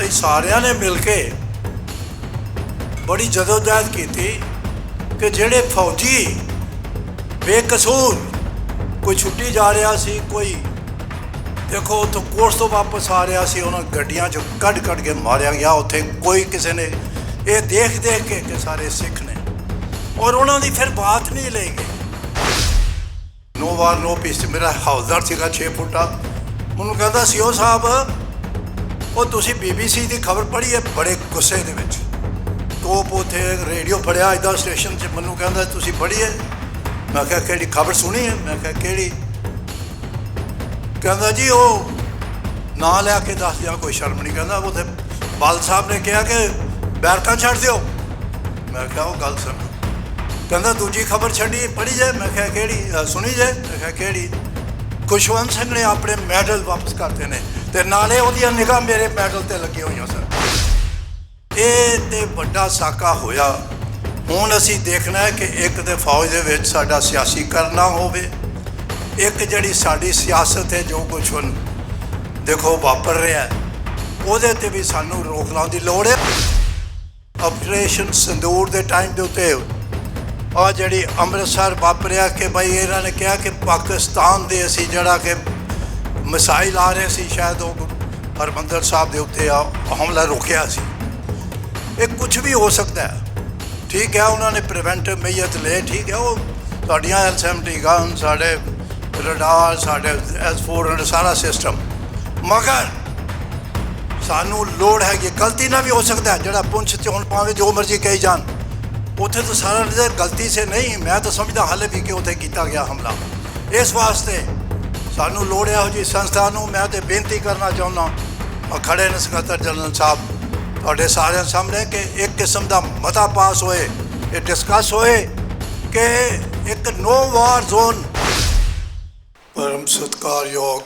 ਤੇ ਸਾਰਿਆਂ ਨੇ ਮਿਲ ਕੇ ਬੜੀ ਜਦੋਜਹਿਦ ਕੀਤੀ ਕਿ ਜਿਹੜੇ ਫੌਜੀ ਬੇਕਸੂਰ ਕੋਈ ਛੁੱਟੀ ਜਾ ਰਿਹਾ ਸੀ, ਕੋਈ ਦੇਖੋ ਉੱਥੋਂ ਕੋਰਸ ਤੋਂ ਵਾਪਸ ਆ ਰਿਹਾ ਸੀ, ਉਹਨਾਂ ਗੱਡੀਆਂ 'ਚ ਕੱਢ ਕੱਢ ਕੇ ਮਾਰਿਆ ਗਿਆ, ਉੱਥੇ ਕੋਈ ਕਿਸੇ ਨੇ, ਇਹ ਦੇਖ ਦੇਖ ਕੇ ਕਿ ਸਾਰੇ ਸਿੱਖ ਨੇ। ਔਰ ਉਹਨਾਂ ਦੀ ਫਿਰ ਬਾਤ ਨਹੀਂ ਲਈ ਗਈ। ਨੋ ਵਾਰ ਨੋ ਪੀਸ ਮੇਰਾ ਹੌਲਦਾਰ ਸੀਗਾ 6 ਫੁੱਟਾ। ਮੈਨੂੰ ਕਹਿੰਦਾ ਸੀ, ਉਹ ਸਾਹਿਬ ਉਹ ਤੁਸੀਂ ਬੀਬੀਸੀ ਦੀ ਖਬਰ ਪੜ੍ਹੀ ਹੈ ਬੜੇ ਗੁੱਸੇ ਦੇ ਵਿੱਚ। ਟੋਪ ਉਥੇ ਰੇਡੀਓ ਫੜਿਆ ਇਦਾਂ ਸਟੇਸ਼ਨ 'ਚ, ਮੈਨੂੰ ਕਹਿੰਦਾ, ਤੁਸੀਂ ਪੜ੍ਹੀ ਹੈ? ਮੈਂ ਕਿਹਾ, ਕਿਹੜੀ ਖਬਰ ਸੁਣੀ ਹੈ? ਮੈਂ ਕਿਹਾ, ਕਿਹੜੀ? ਕਹਿੰਦਾ, ਜੀ, ਉਹ ਨਾਂ ਲਿਆ ਕੇ ਦੱਸ ਦਿਆਂ, ਕੋਈ ਸ਼ਰਮ ਨਹੀਂ ਕਹਿੰਦਾ ਉਥੇ ਬਾਲ ਸਾਹਿਬ ਨੇ ਕਿਹਾ ਕਿ ਬੈਰਕਾਂ ਛੱਡ ਦਿਓ। ਮੈਂ ਕਿਹਾ, ਉਹ ਗੱਲ ਸੁਣ। ਕਹਿੰਦਾ, ਦੂਜੀ ਖਬਰ ਛੱਡੀ, ਪੜ੍ਹੀ ਜੇ? ਮੈਂ ਕਿਹਾ, ਕਿਹੜੀ? ਸੁਣੀ ਜੇ? ਮੈਂ ਕਿਹਾ, ਕਿਹੜੀ? ਖੁਸ਼ਵੰਤ ਸਿੰਘ ਨੇ ਆਪਣੇ ਮੈਡਲ ਵਾਪਸ ਕਰਤੇ ਨੇ। ਤੇ ਨਾਲੇ ਉਹਦੀਆਂ ਨਿਗਾਹ ਮੇਰੇ ਮੈਡਲ ਤੇ ਲੱਗੀ ਹੋਈਆਂ ਸਨ। ਇਹ ਤੇ ਵੱਡਾ ਸਾਕਾ ਹੋਇਆ। ਹੁਣ ਅਸੀਂ ਦੇਖਣਾ ਹੈ ਕਿ ਇੱਕ ਤੇ ਫੌਜ ਦੇ ਵਿੱਚ ਸਾਡਾ ਸਿਆਸੀ ਕਰਨਾ ਹੋਵੇ। ਇੱਕ ਜਿਹੜੀ ਸਾਡੀ ਸਿਆਸਤ ਹੈ ਜੋ ਕੁਝ ਹੁਣ ਦੇਖੋ ਵਾਪਰ ਰਿਹਾ ਉਹਦੇ ਤੇ ਵੀ ਸਾਨੂੰ ਰੋਕ ਲਾਉਣ ਦੀ ਲੋੜ ਹੈ। ਆਪਰੇਸ਼ਨ ਸੰਦੂਰ ਦੇ ਟਾਈਮ ਦੇ ਉੱਤੇ ਆ ਜਿਹੜੀ ਅੰਮ੍ਰਿਤਸਰ ਵਾਪਰਿਆ ਕਿ ਭਾਈ ਇਹਨਾਂ ਨੇ ਕਿਹਾ ਕਿ ਪਾਕਿਸਤਾਨ ਦੇ ਅਸੀਂ ਜਿਹੜਾ ਕਿ ਮਿਸਾਈਲ ਆ ਰਹੇ ਸੀ, ਸ਼ਾਇਦ ਉਹ ਹਰਮੰਦਰ ਸਾਹਿਬ ਦੇ ਉੱਤੇ ਆ, ਹਮਲਾ ਰੋਕਿਆ ਸੀ। ਇਹ ਕੁਝ ਵੀ ਹੋ ਸਕਦਾ ਹੈ। ਠੀਕ ਹੈ, ਉਹਨਾਂ ਨੇ ਪ੍ਰੀਵੈਂਟਿਵ ਮੇਜਰਸ ਲਏ, ਠੀਕ ਹੈ, ਉਹ ਤੁਹਾਡੀਆਂ ਐਲਸਐਮਟੀ ਗਨ ਸਾਡੇ ਰਡਾਰ ਸਾਡੇ ਐਸ400 ਸਾਰਾ ਸਿਸਟਮ ਮਗਰ ਸਾਨੂੰ ਲੋੜ ਹੈ ਕਿ ਗਲਤੀ ਨਾਲ ਵੀ ਹੋ ਸਕਦਾ ਹੈ, ਜਿਹੜਾ ਪੁੰਛ ਚ ਹੁਣ ਭਾਵੇਂ ਜੋ ਮਰਜ਼ੀ ਕਹੀ ਜਾਣ। ਉੱਥੇ ਤਾਂ ਸਾਰਾ ਗਲਤੀ ਸੇ ਨਹੀਂ, ਮੈਂ ਤਾਂ ਸਮਝਦਾ ਹਾਲੇ ਵੀ ਕਿ ਉੱਥੇ ਕੀਤਾ ਗਿਆ ਹਮਲਾ। ਇਸ ਵਾਸਤੇ ਸਾਨੂੰ ਲੋੜ ਇਹੋ ਉਹ ਜੀ ਸੰਸਥਾ ਨੂੰ ਮੈਂ ਤੇ ਬੇਨਤੀ ਕਰਨਾ ਚਾਹੁੰਦਾ ਔਰ ਖੜੇ ਨੇ ਸਕੱਤਰ ਜਨਰਲ ਸਾਹਿਬ, ਤੁਹਾਡੇ ਸਾਰਿਆਂ ਸਾਹਮਣੇ ਕਿ ਇੱਕ ਕਿਸਮ ਦਾ ਮਤਾ ਪਾਸ ਹੋਏ, ਇਹ ਡਿਸਕਸ ਹੋਏ ਕਿ ਇੱਕ ਨੋ ਵਾਰ ਜ਼ੋਨ ਪਰਮ ਸਤਿਕਾਰਯੋਗ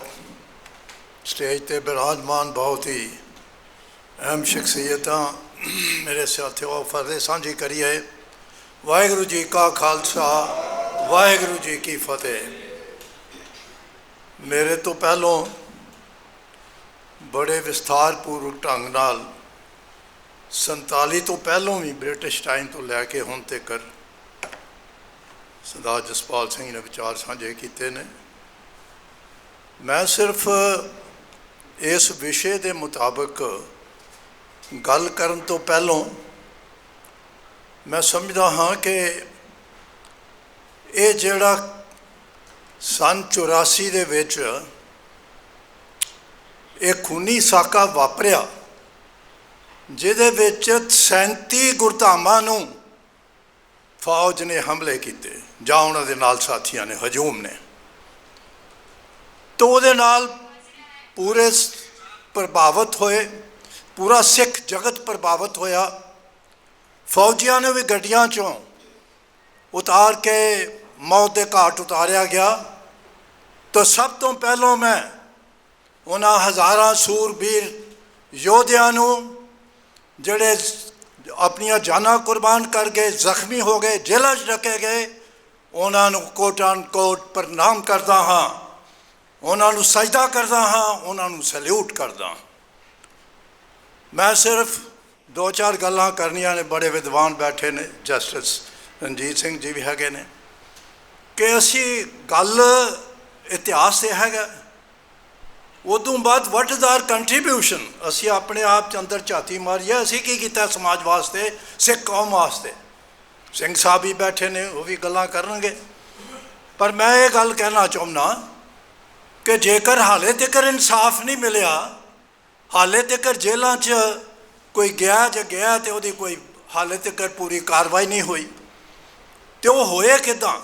ਸਟੇਜ ਤੇ ਬਿਰਾਜਮਾਨ ਬਹੁਤ ਹੀ ਅਹਿਮ ਸ਼ਖਸੀਅਤਾਂ ਮੇਰੇ ਸਾਥੀਓ ਫਰਜ਼ ਸਾਂਝੀ ਕਰੀਏ। ਵਾਹਿਗੁਰੂ ਜੀ ਕਾ ਖਾਲਸਾ, ਵਾਹਿਗੁਰੂ ਜੀ ਕੀ ਫਤਿਹ। ਮੇਰੇ ਤੋਂ ਪਹਿਲੋਂ ਬੜੇ ਵਿਸਥਾਰਪੂਰਵਕ ਢੰਗ ਨਾਲ 47 ਤੋਂ ਪਹਿਲੋਂ ਵੀ ਬ੍ਰਿਟਿਸ਼ ਟਾਈਮ ਤੋਂ ਲੈ ਕੇ ਹੁਣ ਤੱਕ ਸਰਦਾਰ ਜਸਪਾਲ ਸਿੰਘ ਨੇ ਵਿਚਾਰ ਸਾਂਝੇ ਕੀਤੇ ਨੇ। ਮੈਂ ਸਿਰਫ ਇਸ ਵਿਸ਼ੇ ਦੇ ਮੁਤਾਬਕ ਗੱਲ ਕਰਨ ਤੋਂ ਪਹਿਲਾਂ ਮੈਂ ਸਮਝਦਾ ਹਾਂ ਕਿ ਇਹ ਜਿਹੜਾ ਸਨ 84 ਦੇ ਵਿੱਚ ਇਹ ਖੂਨੀ ਸਾਕਾ ਵਾਪਰਿਆ, ਜਿਹਦੇ ਵਿੱਚ 37 ਗੁਰਧਾਮਾਂ ਨੂੰ ਫੌਜ ਨੇ ਹਮਲੇ ਕੀਤੇ, ਜਾਂ ਉਹਨਾਂ ਦੇ ਨਾਲ ਸਾਥੀਆਂ ਨੇ, ਹਜੂਮ ਨੇ। ਤੋਂ ਉਹਦੇ ਨਾਲ ਪੂਰੇ ਪ੍ਰਭਾਵਿਤ ਹੋਏ, ਪੂਰਾ ਸਿੱਖ ਜਗਤ ਪ੍ਰਭਾਵਿਤ ਹੋਇਆ। ਫੌਜੀਆਂ ਨੂੰ ਵੀ ਗੱਡੀਆਂ ਚੋਂ ਉਤਾਰ ਕੇ ਮੌਤ ਦੇ ਘਾਟ ਉਤਾਰਿਆ ਗਿਆ। ਤਾਂ ਸਭ ਤੋਂ ਪਹਿਲਾਂ ਮੈਂ ਉਹਨਾਂ ਹਜ਼ਾਰਾਂ ਸੂਰਬੀਰ ਯੋਧਿਆਂ ਨੂੰ ਜਿਹੜੇ ਆਪਣੀਆਂ ਜਾਨਾਂ ਕੁਰਬਾਨ ਕਰ ਗਏ, ਜ਼ਖਮੀ ਹੋ ਗਏ, ਜੇਲ੍ਹਾਂ 'ਚ ਰੱਖੇ ਗਏ, ਉਹਨਾਂ ਨੂੰ ਕੋਟਾਂ ਕੋਟ ਪ੍ਰਣਾਮ ਕਰਦਾ ਹਾਂ, ਉਹਨਾਂ ਨੂੰ ਸਜਦਾ ਕਰਦਾ ਹਾਂ, ਉਹਨਾਂ ਨੂੰ ਸੈਲੂਟ ਕਰਦਾ ਮੈਂ ਸਿਰਫ ਦੋ ਚਾਰ ਗੱਲਾਂ ਕਰਨੀਆਂ ਨੇ, ਬੜੇ ਵਿਦਵਾਨ ਬੈਠੇ ਨੇ, ਜਸਟਿਸ ਰਣਜੀਤ ਸਿੰਘ ਜੀ ਵੀ ਹੈਗੇ ਨੇ ਕਿ ਅਸੀਂ ਗੱਲ ਇਤਿਹਾਸ ਤੇ ਹੈਗਾ। ਉਦੋਂ ਬਾਅਦ ਵਾਟ ਇਜ਼ ਆਰ ਕੰਟਰੀਬਿਊਸ਼ਨ ਅਸੀਂ ਆਪਣੇ ਆਪ ਚ ਅੰਦਰ ਝਾਤੀ ਮਾਰੀਏ, ਅਸੀਂ ਕੀ ਕੀਤਾ ਸਮਾਜ ਵਾਸਤੇ, ਸਿੱਖ ਕੌਮ ਵਾਸਤੇ। ਸਿੰਘ ਸਾਹਿਬ ਵੀ ਬੈਠੇ ਨੇ, ਉਹ ਵੀ ਗੱਲਾਂ ਕਰਨਗੇ। ਪਰ ਮੈਂ ਇਹ ਗੱਲ ਕਹਿਣਾ ਚਾਹੁੰਦਾ ਕਿ ਜੇਕਰ ਹਾਲੇ ਤੱਕ ਇਨਸਾਫ ਨਹੀਂ ਮਿਲਿਆ, ਹਾਲੇ ਤੱਕ ਜੇਲ੍ਹਾਂ 'ਚ ਕੋਈ ਗਿਆ ਜਾਂ ਗਿਆ ਤੇ ਉਹਦੀ ਕੋਈ ਹਾਲੇ ਤੱਕ ਪੂਰੀ ਕਾਰਵਾਈ ਨਹੀਂ ਹੋਈ, ਤੇ ਉਹ ਹੋਏ ਕਿਦਾਂ?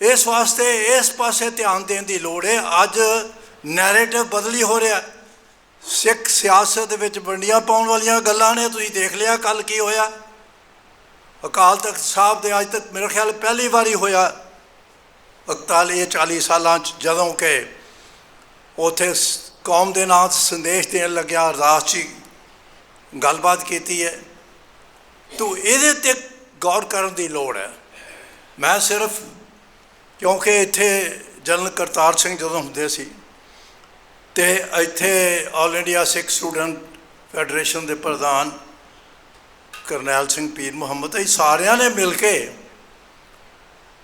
ਇਸ ਵਾਸਤੇ ਇਸ ਪਾਸੇ ਧਿਆਨ ਦੇਣ ਦੀ ਲੋੜ ਹੈ। ਅੱਜ ਨੈਰੇਟਿਵ ਬਦਲੀ ਹੋ ਰਿਹਾ ਸਿੱਖ ਸਿਆਸਤ ਦੇ ਵਿੱਚ ਵੰਡੀਆਂ ਪਾਉਣ ਵਾਲੀਆਂ ਗੱਲਾਂ ਨੇ, ਤੁਸੀਂ ਦੇਖ ਲਿਆ ਕੱਲ ਕੀ ਹੋਇਆ। ਅਕਾਲ ਤਖਤ ਸਾਹਿਬ ਦੇ ਅੱਜ ਤੱਕ ਮੇਰੇ ਖਿਆਲ ਪਹਿਲੀ ਵਾਰੀ ਹੋਇਆ। 41 40 ਸਾਲਾਂ ਚ ਜਦੋਂ ਕਿ ਉਥੇ ਕੌਮ ਦੇ ਨਾਂ ਸੰਦੇਸ਼ ਦੇਣ ਲੱਗਿਆ ਅਰਦਾਸ ਜੀ ਗੱਲਬਾਤ ਕੀਤੀ ਹੈ। ਤੋ ਇਹਦੇ ਤੇ ਗੌਰ ਕਰਨ ਦੀ ਲੋੜ ਹੈ। ਮੈਂ ਸਿਰਫ ਕਿਉਂਕਿ ਇੱਥੇ ਜਨਰਲ ਕਰਤਾਰ ਸਿੰਘ ਜਦੋਂ ਹੁੰਦੇ ਸੀ ਤੇ ਇੱਥੇ All India Sikh student federation ਦੇ ਪ੍ਰਧਾਨ ਕਰਨੈਲ ਸਿੰਘ ਪੀਰ ਮੁਹੰਮਦ ਇਹ ਸਾਰਿਆਂ ਨੇ ਮਿਲ ਕੇ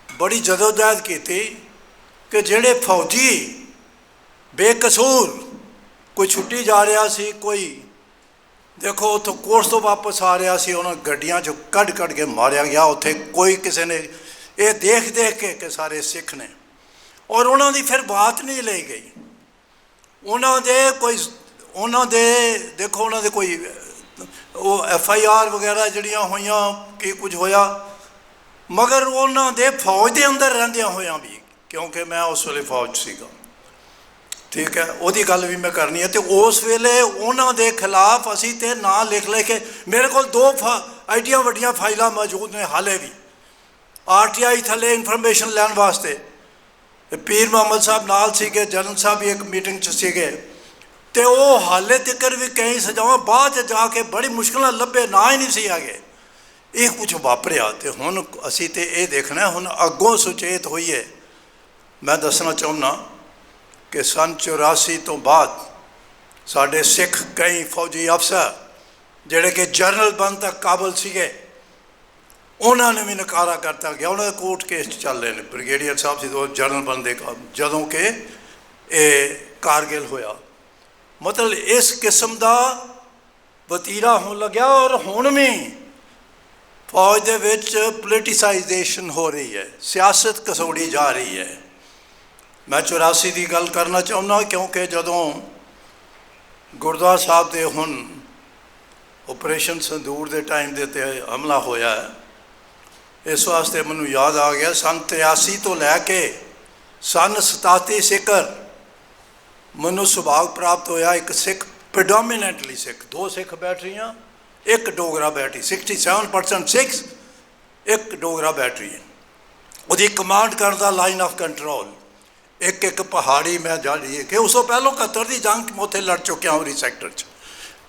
ਬੜੀ ਜਦੋਜਹਿਦ ਕੀਤੀ ਕਿ ਜਿਹੜੇ ਫੌਜੀ ਬੇਕਸੂਰ ਕੋਈ ਛੁੱਟੀ ਜਾ ਰਿਹਾ ਸੀ, ਕੋਈ ਦੇਖੋ ਉੱਥੋਂ ਕੋਰਸ ਤੋਂ ਵਾਪਸ ਆ ਰਿਹਾ ਸੀ, ਉਹਨਾਂ ਗੱਡੀਆਂ 'ਚੋਂ ਕੱਢ ਕੱਢ ਕੇ ਮਾਰਿਆ ਗਿਆ, ਉੱਥੇ ਕੋਈ ਕਿਸੇ ਨੇ ਇਹ ਦੇਖ ਦੇਖ ਕੇ ਕਿ ਸਾਰੇ ਸਿੱਖ ਨੇ। ਔਰ ਉਹਨਾਂ ਦੀ ਫਿਰ ਬਾਤ ਨਹੀਂ ਲਈ ਗਈ। ਉਹਨਾਂ ਦੇ ਕੋਈ ਉਹਨਾਂ ਦੇ, ਦੇਖੋ ਉਹਨਾਂ ਦੇ ਕੋਈ, ਉਹ ਐਫ ਆਈ ਆਰ ਵਗੈਰਾ ਜਿਹੜੀਆਂ ਹੋਈਆਂ, ਕੀ ਕੁਝ ਹੋਇਆ। ਮਗਰ ਉਹਨਾਂ ਦੇ ਫੌਜ ਦੇ ਅੰਦਰ ਰਹਿੰਦਿਆਂ ਹੋਇਆਂ ਵੀ, ਕਿਉਂਕਿ ਮੈਂ ਉਸ ਵੇਲੇ ਫੌਜ 'ਚ ਸੀਗਾ। ਠੀਕ ਹੈ, ਉਹਦੀ ਗੱਲ ਵੀ ਮੈਂ ਕਰਨੀ ਹੈ। ਤੇ ਉਸ ਵੇਲੇ ਉਹਨਾਂ ਦੇ ਖਿਲਾਫ ਅਸੀਂ ਤੇ ਨਾਂ ਲਿਖ ਲੈ ਕੇ, ਮੇਰੇ ਕੋਲ ਦੋ ਆਈਡੀਆਂ ਵੱਡੀਆਂ ਫਾਈਲਾਂ ਮੌਜੂਦ ਨੇ ਹਾਲੇ ਵੀ। ਆਰਟੀਆਈ ਥੱਲੇ ਇਨਫੋਰਮੇਸ਼ਨ ਲੈਣ ਵਾਸਤੇ ਤੇ ਪੀਰ ਮੁਹੰਮਦ ਸਾਹਿਬ ਨਾਲ ਸੀਗੇ, ਜਨਰਲ ਸਾਹਿਬ ਵੀ ਇੱਕ ਮੀਟਿੰਗ 'ਚ ਸੀਗੇ। ਤੇ ਉਹ ਹਾਲੇ ਤੱਕ ਵੀ ਕਈ ਸਜ਼ਾਵਾਂ ਬਾਅਦ 'ਚ ਜਾ ਕੇ ਬੜੀ ਮੁਸ਼ਕਲ ਲੱਭੇ, ਨਾ ਹੀ ਨਹੀਂ ਸੀ ਆਗੇ ਇਹ ਕੁਝ ਵਾਪਰਿਆ ਤੇ ਹੁਣ ਅਸੀਂ ਤੇ ਇਹ ਦੇਖਣਾ, ਹੁਣ ਅੱਗੋਂ ਸੁਚੇਤ ਹੋਈਏ। ਮੈਂ ਦੱਸਣਾ ਚਾਹੁੰਦਾ ਕਿ ਸਨ 84 ਤੋਂ ਬਾਅਦ ਸਾਡੇ ਸਿੱਖ ਕਈ ਫੌਜੀ ਅਫਸਰ, ਜਿਹੜੇ ਕਿ ਜਨਰਲ ਬਣ ਤੱਕ ਕਾਬਲ ਸੀਗੇ ਉਹਨਾਂ ਨੇ ਵੀ ਨਕਾਰਾ ਕਰਤਾ ਗਿਆ। ਉਹਨਾਂ ਦੇ ਕੋਰਟ ਕੇਸ ਚੱਲ ਰਹੇ ਨੇ। ਬ੍ਰਿਗੇਡੀਅਰ ਸਾਹਿਬ ਸੀ, ਉਹ ਜਨਰਲ ਬਣਦੇ ਕਾ- ਜਦੋਂ ਕਿ ਇਹ ਕਾਰਗਿਲ ਹੋਇਆ। ਮਤਲਬ ਇਸ ਕਿਸਮ ਦਾ ਵਤੀਰਾ ਹੋਣ ਲੱਗਿਆ ਔਰ ਹੁਣ ਵੀ ਫੌਜ ਦੇ ਵਿੱਚ ਪੋਲੀਟੀਸਾਈਜ਼ੇਸ਼ਨ ਹੋ ਰਹੀ ਹੈ। ਸਿਆਸਤ ਕਸੋੜੀ ਜਾ ਰਹੀ ਹੈ। ਮੈਂ 84 ਦੀ ਗੱਲ ਕਰਨਾ ਚਾਹੁੰਦਾ ਕਿਉਂਕਿ ਜਦੋਂ ਗੁਰਦੁਆਰਾ ਸਾਹਿਬ ਦੇ ਹੁਣ ਆਪਰੇਸ਼ਨ ਸੰਦੂਰ ਦੇ ਟਾਈਮ ਦੇ ਤੇ ਹਮਲਾ ਹੋਇਆ ਹੈ ਇਸ ਵਾਸਤੇ ਮੈਨੂੰ ਯਾਦ ਆ ਗਿਆ, ਸਨ 83 ਤੋਂ ਲੈ ਕੇ ਸਨ 87 ਸਿੱਕਰ ਮੈਨੂੰ ਸੁਭਾਗ ਪ੍ਰਾਪਤ ਹੋਇਆ ਇੱਕ ਸਿੱਖ ਪ੍ਰਡੋਮੀਨੈਂਟਲੀ ਸਿੱਖ, ਦੋ ਸਿੱਖ ਬੈਟਰੀਆਂ ਇੱਕ ਡੋਗਰਾ ਬੈਟਰੀ 67% ਸਿੱਖ, ਇੱਕ ਡੋਗਰਾ ਬੈਟਰੀ ਉਹਦੀ ਕਮਾਂਡ ਕਰਨ ਦਾ ਲਾਈਨ ਆਫ ਕੰਟਰੋਲ ਇੱਕ ਇੱਕ ਪਹਾੜੀ ਮੈਂ ਜਾੜੀ ਹੈ ਕਿ ਉਸ ਤੋਂ ਪਹਿਲਾਂ 71 ਦੀ ਜੰਗ ਮੈਂ ਉੱਥੇ ਲੜ ਚੁੱਕਿਆ ਹਾਂ ਸੈਕਟਰ 'ਚ।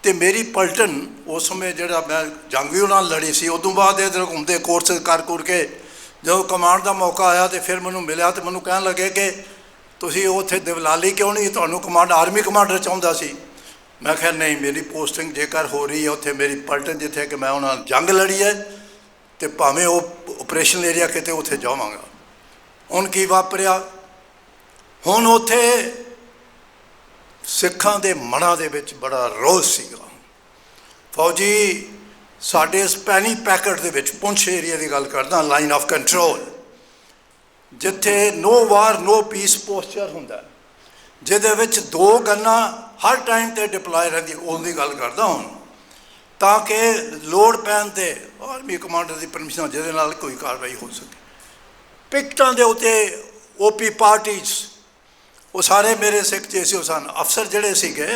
ਤੇ ਮੇਰੀ ਪਲਟਨ ਉਸ ਸਮੇਂ ਜਿਹੜਾ ਮੈਂ ਜੰਗ ਵੀ ਉਹਨਾਂ ਨਾਲ ਲੜੀ ਸੀ, ਉਦੋਂ ਬਾਅਦ ਇਧਰ ਘੁੰਮਦੇ ਕੋਰਸ ਕਰ ਕਰ ਕੇ ਜਦੋਂ ਕਮਾਂਡ ਦਾ ਮੌਕਾ ਆਇਆ ਤੇ ਫਿਰ ਮੈਨੂੰ ਮਿਲਿਆ ਤੇ ਮੈਨੂੰ ਕਹਿਣ ਲੱਗੇ ਕਿ ਤੁਸੀਂ ਉੱਥੇ ਦਿਵਲਾਲੀ ਕਿਉਂ ਨਹੀਂ, ਤੁਹਾਨੂੰ ਕਮਾਂਡ ਆਰਮੀ ਕਮਾਂਡਰ ਚਾਹੁੰਦਾ ਸੀ। ਮੈਂ ਕਿਹਾ, ਨਹੀਂ, ਮੇਰੀ ਪੋਸਟਿੰਗ ਜੇਕਰ ਹੋ ਰਹੀ ਹੈ ਉੱਥੇ ਮੇਰੀ ਪਲਟਨ ਜਿੱਥੇ ਕਿ ਮੈਂ ਉਹਨਾਂ ਜੰਗ ਲੜੀ ਹੈ ਤੇ ਭਾਵੇਂ ਉਹ ਆਪਰੇਸ਼ਨ ਏਰੀਆ ਕਿਤੇ ਉੱਥੇ ਜਾਵਾਂਗਾ। ਹੁਣ ਕੀ ਵਾਪਰਿਆ? ਹੁਣ ਉੱਥੇ ਸਿੱਖਾਂ ਦੇ ਮਨਾਂ ਦੇ ਵਿੱਚ ਬੜਾ ਰੋਸ ਸੀਗਾ। ਫੌਜੀ, ਸਾਡੇ ਇਸ ਪੈਨੀ ਪੈਕਟ ਦੇ ਵਿੱਚ ਪੁੰਛ ਏਰੀਆ ਦੀ ਗੱਲ ਕਰਦਾ ਲਾਈਨ ਆਫ ਕੰਟਰੋਲ ਜਿੱਥੇ ਨੋ ਵਾਰ ਨੋ ਪੀਸ ਪੋਸਚਰ ਹੁੰਦਾ। ਜਿਹਦੇ ਵਿੱਚ ਦੋ ਗੰਨਾਂ ਹਰ ਟਾਈਮ ਤੇ ਡਿਪਲੋਏ ਰਹਿੰਦੀ ਉਸ ਦੀ ਗੱਲ ਕਰਦਾ ਹੁਣ। ਤਾਂ ਕਿ ਲੋਡ ਪੈਣ ਤੇ ਆਰਮੀ ਕਮਾਂਡਰ ਦੀ ਪਰਮਿਸ਼ਨ ਜਿਹਦੇ ਨਾਲ ਕੋਈ ਕਾਰਵਾਈ ਹੋ ਸਕੇ। ਪਿਕਟਾਂ ਦੇ ਉੱਤੇ ਓਪੀ ਪਾਰਟੀਜ਼ ਉਹ ਸਾਰੇ ਮੇਰੇ ਸਿੱਖ ਜੇਸੀਓ ਸਨ। ਅਫਸਰ ਜਿਹੜੇ ਸੀਗੇ,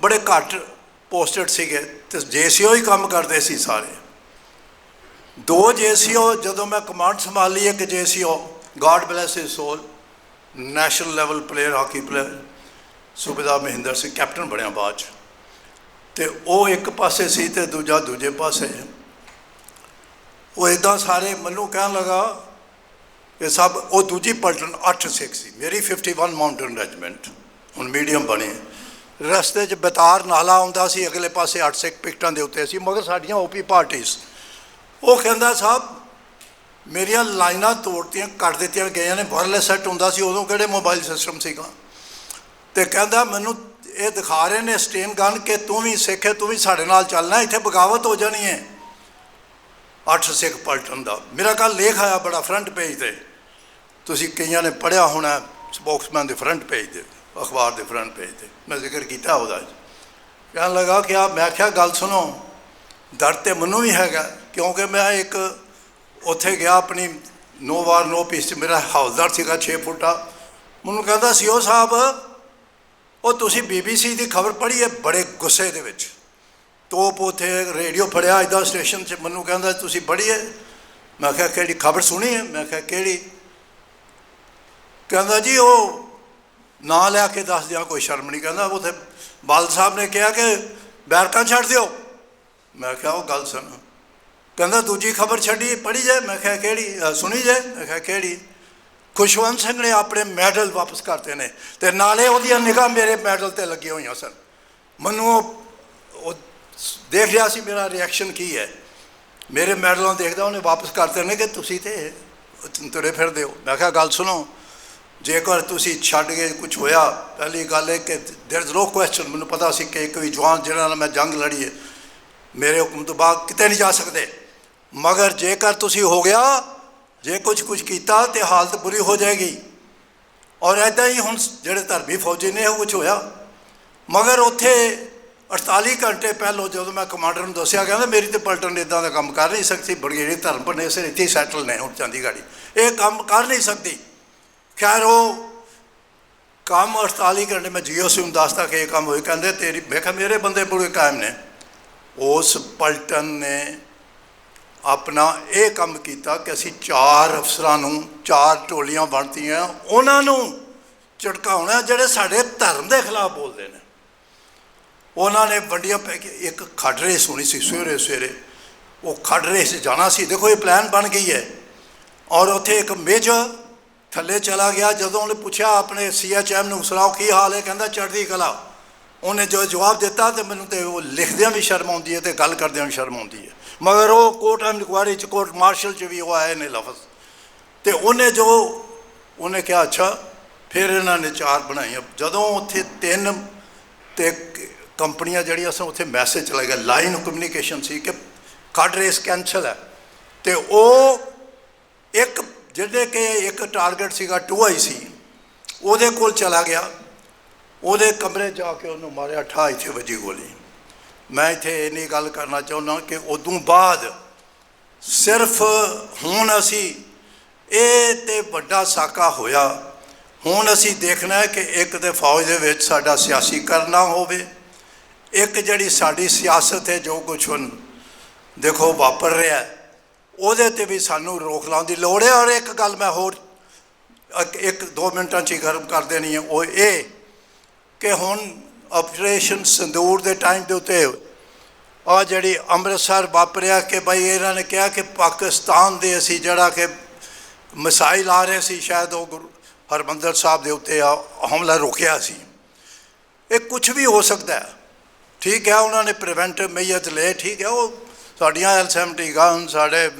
ਬੜੇ ਘੱਟ ਪੋਸਟਡ ਸੀਗੇ ਤੇ ਜੇਸੀਓ ਹੀ ਕੰਮ ਕਰਦੇ ਸੀ ਸਾਰੇ। ਦੋ ਜੇਸੀਓ ਜਦੋਂ ਮੈਂ ਕਮਾਂਡ ਸੰਭਾਲੀ, ਇੱਕ JCO God bless his soul national level player hockey player ਸੂਬੇਦਾਰ ਮਹਿੰਦਰ ਸਿੰਘ ਕੈਪਟਨ ਬਣਿਆ ਬਾਅਦ ਚ। ਤੇ ਉਹ ਇੱਕ ਪਾਸੇ ਸੀ ਤੇ ਦੂਜਾ ਦੂਜੇ ਪਾਸੇ। ਉਹ ਇਦਾਂ ਸਾਰੇ ਮੈਨੂੰ ਕਹਿਣ ਲੱਗਾ ਇਹ ਸਭ, ਉਹ ਦੂਜੀ ਪਲਟਨ 8 ਸਿੱਖ ਸੀ। ਮੇਰੀ 51 ਮਾਊਂਟਨ ਰੈਜੀਮੈਂਟ ਹੁਣ ਮੀਡੀਅਮ ਬਣੇ। ਰਸਤੇ 'ਚ ਬਤਾਰ ਨਾਲਾ ਆਉਂਦਾ ਸੀ, ਅਗਲੇ ਪਾਸੇ 8 ਸਿੱਖ ਪਿਕਟਾਂ ਦੇ ਉੱਤੇ ਸੀ, ਮਗਰ ਸਾਡੀਆਂ ਓਪੀ ਪਾਰਟੀਆਂ ਉਹ ਕਹਿੰਦਾ ਸਾਹਿਬ ਮੇਰੀਆਂ ਲਾਈਨਾਂ ਤੋੜਤੀਆਂ, ਕੱਟ ਦਿੱਤੀਆਂ, ਗਈਆਂ ਨੇ ਵਾਇਰਲੈਸ ਸੈੱਟ ਹੁੰਦਾ ਸੀ, ਉਦੋਂ ਕਿਹੜੇ ਮੋਬਾਈਲ ਸਿਸਟਮ ਸੀਗਾ? ਤੇ ਕਹਿੰਦਾ, ਮੈਨੂੰ ਇਹ ਦਿਖਾ ਰਹੇ ਨੇ ਸਟੇਨ ਗਨ ਕਿ ਤੂੰ ਵੀ ਸਿੱਖ ਹੈ, ਤੂੰ ਵੀ ਸਾਡੇ ਨਾਲ ਚੱਲਣਾ ਇੱਥੇ ਬਗਾਵਤ ਹੋ ਜਾਣੀ ਹੈ। ਅੱਠ ਸਿੱਖ ਪਲਟਨ ਦਾ। ਮੇਰਾ ਕੱਲ ਲੇਖ ਆਇਆ ਬੜਾ ਫਰੰਟ ਪੇਜ ਤੇ। ਤੁਸੀਂ ਕਈਆਂ ਨੇ ਪੜਿਆ ਹੋਣਾ ਸਪੋਕਸਮੈਨ ਦੇ ਫਰੰਟ ਪੇਜ ਤੇ, ਅਖਬਾਰ ਦੇ ਫਰੰਟ ਪੇਜ ਤੇ। ਮੈਂ ਜ਼ਿਕਰ ਕੀਤਾ ਉਹਦਾ ਕਹਿਣ ਲੱਗਾ ਕਿ ਆ ਮੈਂ ਕਿਹਾ, ਗੱਲ ਸੁਣੋ, ਡਰ ਤੇ ਮੈਨੂੰ ਵੀ ਹੈਗਾ, ਕਿਉਂਕਿ ਮੈਂ ਇੱਕ ਉੱਥੇ ਗਿਆ ਆਪਣੀ ਨੋ ਵਾਰ ਨੋ ਪੀਸ 'ਚ, ਮੇਰਾ ਹੌਲਦਾਰ ਸੀਗਾ 6 ਫੁੱਟਾ ਮੈਨੂੰ ਕਹਿੰਦਾ ਸੀ ਉਹ ਸਾਹਿਬ, ਉਹ ਤੁਸੀਂ ਬੀਬੀਸੀ ਦੀ ਖਬਰ ਪੜ੍ਹੀ ਹੈ ਬੜੇ ਗੁੱਸੇ ਦੇ ਵਿੱਚ। ਤੋਪ ਉਥੇ ਰੇਡੀਓ ਫੜਿਆ ਇਦਾਂ ਸਟੇਸ਼ਨ 'ਚ। ਮੈਨੂੰ ਕਹਿੰਦਾ, ਤੁਸੀਂ ਪੜ੍ਹੀ ਹੈ? ਮੈਂ ਕਿਹਾ, ਕਿਹੜੀ ਖਬਰ ਸੁਣੀ ਹੈ? ਮੈਂ ਕਿਹਾ, ਕਿਹੜੀ? ਕਹਿੰਦਾ ਜੀ ਉਹ ਨਾਂ ਲਿਆ ਕੇ ਦੱਸ ਦਿਆਂ, ਕੋਈ ਸ਼ਰਮ ਨਹੀਂ ਕਹਿੰਦਾ। ਉਥੇ ਬਾਲ ਸਾਹਿਬ ਨੇ ਕਿਹਾ ਕਿ ਬੈਰਕਾਂ ਛੱਡ ਦਿਓ। ਮੈਂ ਕਿਹਾ, ਉਹ ਗੱਲ ਸੁਣ। ਕਹਿੰਦਾ, ਦੂਜੀ ਖਬਰ ਛੱਡੀ, ਪੜ੍ਹੀ ਜੇ? ਮੈਂ ਕਿਹਾ, ਕਿਹੜੀ? ਸੁਣੀ ਜੇ? ਮੈਂ ਕਿਹਾ, ਕਿਹੜੀ? ਖੁਸ਼ਵੰਤ ਸਿੰਘ ਨੇ ਆਪਣੇ ਮੈਡਲ ਵਾਪਸ ਕਰਤੇ ਨੇ ਤੇ ਨਾਲੇ ਉਹਦੀਆਂ ਨਿਗਾਹ ਮੇਰੇ ਮੈਡਲ ਤੇ ਲੱਗੀਆਂ ਹੋਈਆਂ ਸਨ। ਮੈਨੂੰ ਉਹ- ਉਹ ਦੇਖ ਰਿਹਾ ਸੀ, ਮੇਰਾ ਰਿਐਕਸ਼ਨ ਕੀ ਹੈ? ਮੇਰੇ ਮੈਡਲਾਂ ਦੇਖਦਾ, ਉਹਨੇ ਵਾਪਸ ਕਰਤੇ ਨੇ ਕਿ ਤੁਸੀਂ ਤੇ ਤੁਰੇ ਫਿਰਦੇ ਹੋ। ਮੈਂ ਕਿਹਾ, ਗੱਲ ਸੁਣੋ। ਜੇਕਰ ਤੁਸੀਂ ਛੱਡ ਕੇ ਕੁਝ ਹੋਇਆ, ਪਹਿਲੀ ਗੱਲ ਹੈ ਕਿ ਦੇਰ ਇਜ਼ ਨੋ ਕੁਐਸਚਨ ਮੈਨੂੰ ਪਤਾ ਸੀ ਕਿ ਇੱਕ ਵੀ ਜਵਾਨ ਜਿਹਨਾਂ ਨਾਲ ਮੈਂ ਜੰਗ ਲੜੀ ਹੈ, ਮੇਰੇ ਹੁਕਮ ਤੋਂ ਬਾਅਦ ਕਿਤੇ ਨਹੀਂ ਜਾ ਸਕਦੇ। ਮਗਰ ਜੇਕਰ ਤੁਸੀਂ ਹੋ ਗਿਆ, ਜੇ ਕੁਝ ਕੁਝ ਕੀਤਾ ਤੇ ਹਾਲਤ ਬੁਰੀ ਹੋ ਜਾਏਗੀ। ਔਰ ਐਦਾਂ ਹੀ ਹੁਣ ਜਿਹੜੇ ਧਰਮੀ ਫੌਜੀ ਨੇ ਉਹ ਕੁਝ ਹੋਇਆ। ਮਗਰ ਉੱਥੇ 48 ਘੰਟੇ ਪਹਿਲੋਂ ਜਦੋਂ ਮੈਂ ਕਮਾਂਡਰ ਨੂੰ ਦੱਸਿਆ, ਕਹਿੰਦਾ ਮੇਰੀ ਤੇ ਪਲਟਨ ਇਦਾਂ ਦਾ ਕੰਮ ਕਰ ਨਹੀਂ ਸਕਦੀ ਬੜਗੇੜੀ ਧਰਮ ਪਰ ਨੇ ਸਿਰ ਇੱਥੇ ਸੈਟਲ ਨੇ ਹੁਣ ਚੰਡੀਗੜ੍ਹ ਹੀ। ਇਹ ਕੰਮ ਕਰ ਨਹੀਂ ਸਕਦੀ। ਖੈਰ ਉਹ ਕੰਮ 48 ਘੰਟੇ ਮੈਂ ਜੀਓ ਸੀ ਨੂੰ ਦੱਸਦਾ ਕਿ ਇਹ ਕੰਮ ਹੋਏ। ਕਹਿੰਦੇ, ਤੇਰੀ ਮੈਂ ਮੇਰੇ ਬੰਦੇ ਪੂਰੇ ਕਾਇਮ ਨੇ। ਉਸ ਪਲਟਨ ਨੇ ਆਪਣਾ ਇਹ ਕੰਮ ਕੀਤਾ ਕਿ ਅਸੀਂ ਚਾਰ ਅਫਸਰਾਂ ਨੂੰ, ਚਾਰ ਟੋਲੀਆਂ ਬਣਤੀਆਂ ਉਹਨਾਂ ਨੂੰ ਝਟਕਾਉਣਾ, ਜਿਹੜੇ ਸਾਡੇ ਧਰਮ ਦੇ ਖਿਲਾਫ ਬੋਲਦੇ ਨੇ। ਉਹਨਾਂ ਨੇ ਵੱਡੀਆਂ ਪੈ ਕੇ, ਇੱਕ ਖੱਡ ਸੁਣੀ ਸੀ, ਸਵੇਰੇ ਸਵੇਰੇ। ਉਹ ਖੱਡ 'ਚ ਜਾਣਾ ਸੀ। ਦੇਖੋ, ਇਹ ਪਲਾਨ ਬਣ ਗਈ ਹੈ। ਔਰ ਉੱਥੇ ਇੱਕ ਮੇਜਰ ਥੱਲੇ ਚਲਾ ਗਿਆ, ਜਦੋਂ ਉਹਨੇ ਪੁੱਛਿਆ ਆਪਣੇ ਸੀਐਚਐਮ ਨੂੰ, ਸੁਣਾਓ ਕੀ ਹਾਲ ਹੈ? ਕਹਿੰਦਾ, ਚੜ੍ਹਦੀ ਕਲਾ। ਉਹਨੇ ਜੋ ਜਵਾਬ ਦਿੱਤਾ ਤੇ ਮੈਨੂੰ ਤੇ ਉਹ ਲਿਖਦਿਆਂ ਵੀ ਸ਼ਰਮ ਆਉਂਦੀ ਹੈ ਤੇ ਗੱਲ ਕਰਦਿਆਂ ਵੀ ਸ਼ਰਮ ਆਉਂਦੀ ਹੈ। ਮਗਰ ਉਹ ਕੋਰਟ ਐਂਡ ਇਨਕੁਆਇਰੀ ਚ, ਕੋਰਟ ਮਾਰਸ਼ਲ ਚ ਵੀ ਉਹ ਆਏ ਨੇ ਲਫ਼ਜ਼। ਤੇ ਉਹਨੇ ਜੋ, ਉਹਨੇ ਕਿਹਾ, ਅੱਛਾ, ਫਿਰ ਇਹਨਾਂ ਨੇ ਚਾਰ ਬਣਾਈਆਂ। ਜਦੋਂ ਉੱਥੇ ਤਿੰਨ ਤੇ ਕੰਪਨੀਆਂ ਜਿਹੜੀਆਂ ਸਨ, ਉੱਥੇ ਮੈਸੇਜ ਚਲਾ ਗਿਆ ਲਾਈਨ ਕਮਿਊਨੀਕੇਸ਼ਨ ਸੀ ਕਿ ਕੱਢ ਰੇਸ ਕੈਂਸਲ ਹੈ। ਤੇ ਉਹ ਇੱਕ ਜਿਹੜੇ ਕਿ ਇੱਕ ਟਾਰਗੇਟ ਸੀਗਾ ਟੂਆਈ ਸੀ ਉਹਦੇ ਕੋਲ ਚਲਾ ਗਿਆ। ਉਹਦੇ ਕਮਰੇ ਜਾ ਕੇ ਉਹਨੂੰ ਮਾਰਿਆ ਠਾ ਛੇ ਵੱਜੀ ਗੋਲੀ। ਮੈਂ ਇੱਥੇ ਇੰਨੀ ਗੱਲ ਕਰਨਾ ਚਾਹੁੰਦਾ ਕਿ ਉਦੋਂ ਬਾਅਦ ਸਿਰਫ ਹੁਣ ਅਸੀਂ ਇਹ ਤੇ ਵੱਡਾ ਸਾਕਾ ਹੋਇਆ। ਹੁਣ ਅਸੀਂ ਦੇਖਣਾ ਹੈ ਕਿ ਇੱਕ ਤੇ ਫੌਜ ਦੇ ਵਿੱਚ ਸਾਡਾ ਸਿਆਸੀ ਕਰਨਾ ਹੋਵੇ ਇੱਕ ਜਿਹੜੀ ਸਾਡੀ ਸਿਆਸਤ ਹੈ ਜੋ ਕੁਝ ਹੁਣ ਦੇਖੋ ਵਾਪਰ ਰਿਹਾ ਹੈ, ਉਹਦੇ ਤੇ ਵੀ ਸਾਨੂੰ ਰੋਕ ਲਾਉਣ ਦੀ ਲੋੜ ਹੈ। ਔਰ ਇੱਕ ਗੱਲ ਮੈਂ ਹੋਰ ਇੱਕ- ਦੋ ਮਿੰਟਾਂ 'ਚ ਹੀ ਗਰਮ ਕਰ ਦੇਣੀ ਹੈ। ਉਹ ਇਹ ਕਿ ਹੁਣ ਆਪਰੇਸ਼ਨ ਸੰਦੂਰ ਦੇ ਟਾਈਮ ਦੇ ਉੱਤੇ ਆ ਜਿਹੜੀ ਅੰਮ੍ਰਿਤਸਰ ਵਾਪਰਿਆ ਕਿ ਭਾਈ ਇਹਨਾਂ ਨੇ ਕਿਹਾ ਕਿ ਪਾਕਿਸਤਾਨ ਦੇ ਅਸੀਂ ਜਿਹੜਾ ਕਿ ਮਿਸਾਈਲ ਆ ਰਹੇ ਸੀ, ਸ਼ਾਇਦ ਉਹ ਗੁਰੂ ਹਰਮੰਦਰ ਸਾਹਿਬ ਦੇ ਉੱਤੇ ਆ ਹਮਲਾ ਰੋਕਿਆ ਸੀ। ਇਹ ਕੁਝ ਵੀ ਹੋ ਸਕਦਾ ਹੈ। ਠੀਕ ਹੈ, ਉਹਨਾਂ ਨੇ ਪ੍ਰੀਵੈਂਟਿਵ ਮੇਜਰਸ ਲਏ, ਠੀਕ ਹੈ, ਉਹ ਸਾਡੀਆਂ ਐਲ70 ਗਨ ਸਾਡੇ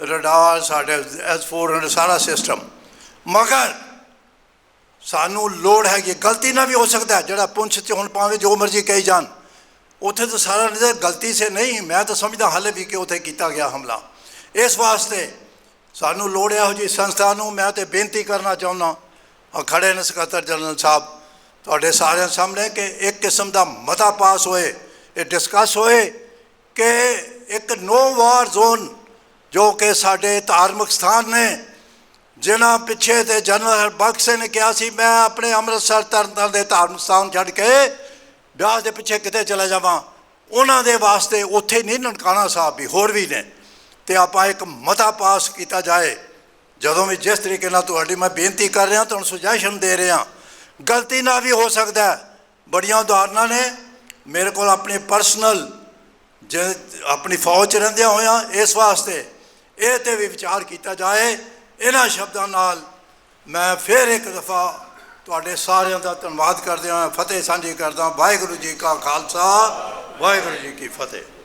ਰਡਾਰ ਸਾਡੇ ਐਸ400 ਸਾਰਾ ਸਿਸਟਮ ਮਗਰ ਸਾਨੂੰ ਲੋੜ ਹੈਗੀ ਗਲਤੀ ਨਾ ਵੀ ਹੋ ਸਕਦਾ ਹੈ, ਜਿਹੜਾ ਪੁੰਛ ਚ ਹੁਣ ਭਾਵੇਂ ਜੋ ਮਰਜ਼ੀ ਕਹੀ ਜਾਣ। ਉੱਥੇ ਤਾਂ ਸਾਰਾ ਨਜ਼ਰ ਗਲਤੀ ਸੇ ਨਹੀਂ, ਮੈਂ ਤਾਂ ਸਮਝਦਾ ਹਾਲੇ ਵੀ ਕਿ ਉੱਥੇ ਕੀਤਾ ਗਿਆ ਹਮਲਾ। ਇਸ ਵਾਸਤੇ ਸਾਨੂੰ ਲੋੜ ਹੈ ਇਹੋ ਜਿਹੀ ਸੰਸਥਾ ਨੂੰ ਮੈਂ ਤੇ ਬੇਨਤੀ ਕਰਨਾ ਚਾਹੁੰਦਾ ਆ ਖੜੇ ਨੇ ਸਕੱਤਰ ਜਨਰਲ ਸਾਹਿਬ, ਤੁਹਾਡੇ ਸਾਰਿਆਂ ਸਾਹਮਣੇ ਕਿ ਇੱਕ ਕਿਸਮ ਦਾ ਮਤਾ ਪਾਸ ਹੋਏ, ਇਹ ਡਿਸਕਸ ਹੋਏ ਕਿ ਇੱਕ ਨੋ ਵਾਰ ਜ਼ੋਨ ਜੋ ਕਿ ਸਾਡੇ ਧਾਰਮਿਕ ਸਥਾਨ ਨੇ, ਜਿਨ੍ਹਾਂ ਪਿੱਛੇ ਤੇ ਜਨਰਲ ਹਰਬਖਸ਼ ਸਿੰਘ ਨੇ ਕਿਹਾ ਸੀ, ਮੈਂ ਆਪਣੇ ਅੰਮ੍ਰਿਤਸਰ ਤਰਨਤਾਰਨ ਦੇ ਧਾਰਮਿਕ ਸਥਾਨ ਛੱਡ ਕੇ ਵਿਆਹ ਦੇ ਪਿੱਛੇ ਕਿਤੇ ਚਲਾ ਜਾਵਾਂ। ਉਹਨਾਂ ਦੇ ਵਾਸਤੇ ਉੱਥੇ ਨਹੀਂ, ਨਨਕਾਣਾ ਸਾਹਿਬ ਵੀ ਹੋਰ ਵੀ ਨੇ। ਤੇ ਆਪਾਂ ਇੱਕ ਮਤਾ ਪਾਸ ਕੀਤਾ ਜਾਏ। ਜਦੋਂ ਵੀ ਜਿਸ ਤਰੀਕੇ ਨਾਲ ਤੁਹਾਡੀ ਮੈਂ ਬੇਨਤੀ ਕਰ ਰਿਹਾ, ਤੁਹਾਨੂੰ ਸੁਜੈਸ਼ਨ ਦੇ ਰਿਹਾ, ਗਲਤੀ ਨਾਲ ਵੀ ਹੋ ਸਕਦਾ ਬੜੀਆਂ ਉਦਾਹਰਨਾਂ ਨੇ। ਮੇਰੇ ਕੋਲ ਆਪਣੀ ਪਰਸਨਲ ਜੇ ਆਪਣੀ ਫੌਜ ਚ ਰਹਿੰਦਿਆਂ ਹੋਇਆਂ ਇਸ ਵਾਸਤੇ ਇਹ ਤੇ ਵੀ ਵਿਚਾਰ ਕੀਤਾ ਜਾਏ, ਇਹਨਾਂ ਸ਼ਬਦਾਂ ਨਾਲ ਮੈਂ ਫਿਰ ਇੱਕ ਦਫਾ ਤੁਹਾਡੇ ਸਾਰਿਆਂ ਦਾ ਧੰਨਵਾਦ ਕਰਦੇ ਹਾਂ, ਫਤਿਹ ਸਾਂਝੀ ਕਰਦਾ ਵਾਹਿਗੁਰੂ ਜੀ ਕਾ ਖਾਲਸਾ, ਵਾਹਿਗੁਰੂ ਜੀ ਕੀ ਫਤਿਹ।